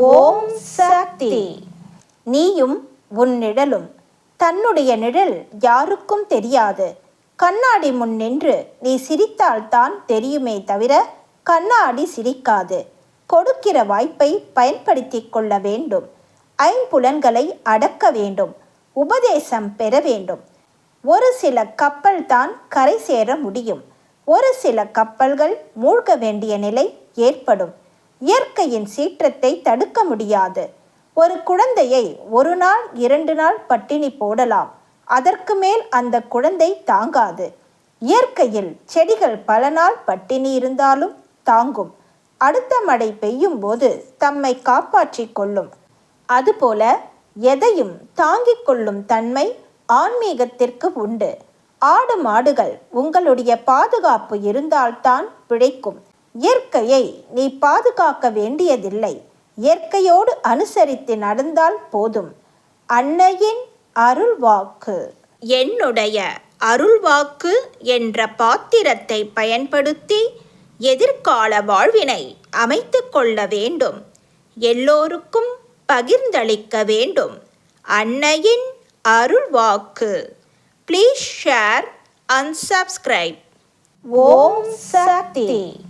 ஓம் சக்தி. நீயும் உன் நிழலும் தன்னுடைய நிழல் யாருக்கும் தெரியாது. கண்ணாடி முன் நின்று நீ சிரித்தால்தான் தெரியுமே தவிர கண்ணாடி சிரிக்காது. கொடுக்கிற வாய்ப்பை பயன்படுத்திக் கொள்ள வேண்டும். ஐம்புலன்களை அடக்க வேண்டும். உபதேசம் பெற வேண்டும். ஒரு சில கப்பல் தான் கரை சேர முடியும். ஒரு சில கப்பல்கள் மூழ்க வேண்டிய நிலை ஏற்படும். இயற்கையின் சீற்றத்தை தடுக்க முடியாது. ஒரு குழந்தையை ஒரு நாள் இரண்டு நாள் பட்டினி போடலாம். அதற்கு மேல் அந்த குழந்தை தாங்காது. இயற்கையில் செடிகள் பல நாள் பட்டினி இருந்தாலும் தாங்கும். அடுத்த மழை பெய்யும் போது தம்மை காப்பாற்றிக் கொள்ளும். அதுபோல எதையும் தாங்கிக் கொள்ளும் தன்மை ஆன்மீகத்திற்கு உண்டு. ஆடு மாடுகள் உங்களுடைய பாதுகாப்பு இருந்தால்தான் பிழைக்கும். இயற்கையை நீ பாதுகாக்க வேண்டியதில்லை. இயற்கையோடு அனுசரித்து நடந்தால் போதும். அன்னையின் அருள்வாக்கு. என்னுடைய அருள்வாக்கு என்ற பாத்திரத்தை பயன்படுத்தி எதிர்கால வாழ்வினை அமைத்து கொள்ள வேண்டும். எல்லோருக்கும் பகிர்ந்தளிக்க வேண்டும். அன்னையின் அருள்வாக்கு. Please share and subscribe Om Sakthi.